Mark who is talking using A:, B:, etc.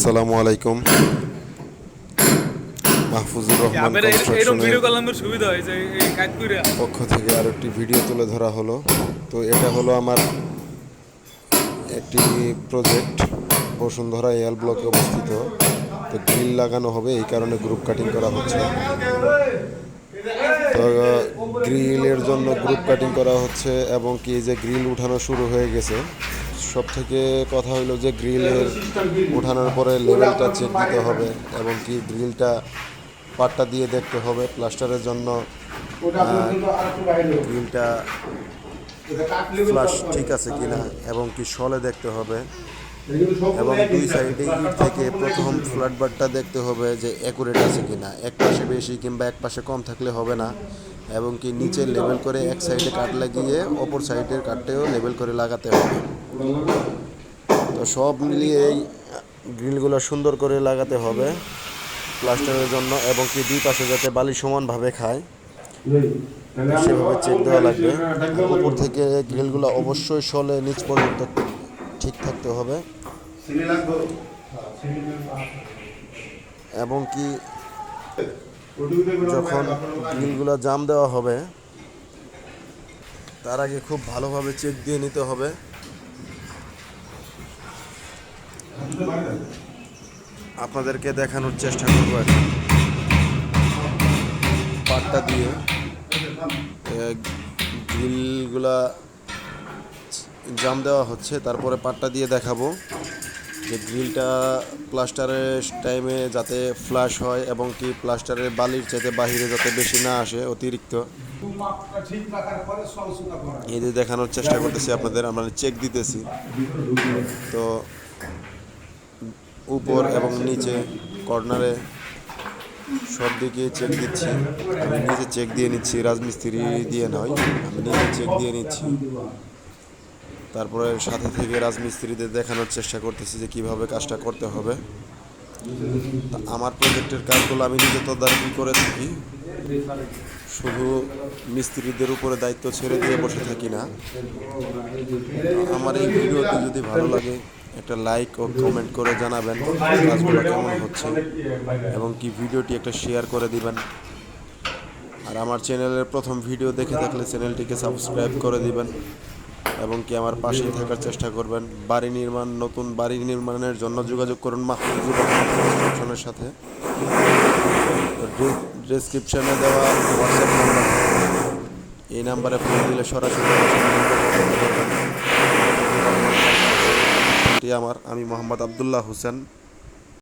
A: আসসালামু আলাইকুম। মাহফুজুর রহমান কনস্ট্রাকশনের পক্ষ থেকে আর একটি ভিডিও তুলে ধরা হলো। তো এটা হলো আমার একটি প্রজেক্ট বসুন্ধরা এয়াল ব্লকে অবস্থিত। তো গ্রিল লাগানো হবে এই কারণে গ্রুপ কাটিং করা হচ্ছে। তো গ্রিলের জন্য গ্রুপ কাটিং করা হচ্ছে এবং কি যে গ্রিল উঠানো শুরু হয়ে গেছে। সব থেকে কথা হলো যে গ্রিলের উঠানোর পরে লেভেলটা চেক দিতে হবে এবং কি গ্রিলটা পাটটা দিয়ে দেখতে হবে প্লাস্টারের জন্য। গ্রিলটা ফ্লাশ ঠিক আছে কিনা এবং কি সলে দেখতে হবে। এবং দুই সাইডে ইট থেকে প্রথম ফ্ল্যাট বারটা দেখতে হবে যে অ্যাকুরেট আছে কিনা। এক পাশে বেশি কিংবা এক পাশে কম থাকলে হবে না এবং কি নিচে লেভেল করে এক সাইডে কাট লাগিয়ে অপর সাইডের কাটটাও লেভেল করে লাগাতে হবে। তো সব মিলিয়ে এই গ্রিলগুলো সুন্দর করে লাগাতে হবে প্লাস্টারের জন্য এবং কি দুই পাশে যাতে বালি সমানভাবে খায়, সেভাবে চেক দেওয়া লাগবে। উপর থেকে গ্রিলগুলো অবশ্যই সলে নিচ পর্যন্ত ঠিক থাকতে হবে। এবং কি যখন গ্রিলগুলো জাম দেওয়া হবে, তার আগে খুব ভালোভাবে চেক দিয়ে নিতে হবে। আপনাদেরকে দেখানোর চেষ্টা করব এখন। পাটটা দিয়ে গ্রিলগুলা জাম দেওয়া হচ্ছে। তারপরে পাটটা দিয়ে দেখাবো যে গ্রিলটা প্লাস্টারের টাইমে যাতে ফ্লাশ হয় এবং কি প্লাস্টারের বালির চাইতে বাহিরে যাতে বেশি না আসে, অতিরিক্ত। এই যে দেখানোর চেষ্টা করতেছি আপনাদের, আমরা চেক দিতেছি। তো উপর এবং নিচে কর্নারে সব দিকে চেক দিচ্ছি। আমি নিজে চেক দিয়ে নিচ্ছি, রাজমিস্ত্রি দিয়ে নয়, আমি নিজে চেক দিয়ে নিচ্ছি। তারপরে সাথে থেকে রাজমিস্ত্রিদের দেখানোর চেষ্টা করতেছি যে কীভাবে কাজটা করতে হবে। আমার প্রজেক্টের কাজগুলো আমি নিজে তদারকি করে থাকি। শুধু মিস্ত্রিদের উপরে দায়িত্ব ছেড়ে দিয়ে বসে থাকি না। আমার এই ভিডিওটি যদি ভালো লাগে একটা লাইক ও কমেন্ট করে জানাবেন কাজগুলো কেমন হচ্ছে এবং কি ভিডিওটি একটা শেয়ার করে দিবেন। আর আমার চ্যানেলের প্রথম ভিডিও দেখে থাকলে চ্যানেলটিকে সাবস্ক্রাইব করে দিবেন এবং কি আমার পাশেই থাকার চেষ্টা করবেন। বাড়ি নির্মাণ, নতুন বাড়ি নির্মাণের জন্য যোগাযোগ করুন মাহফুজুর সাথে। ডিসক্রিপশনে দেওয়া হোয়াটসঅ্যাপ নাম্বার এই নাম্বারে ফোন দিলে সরাসরি আমার সাথে যোগাযোগ করতে পারবেন। এটি আমার আমি মোহাম্মদ আবদুল্লাহ হোসেন।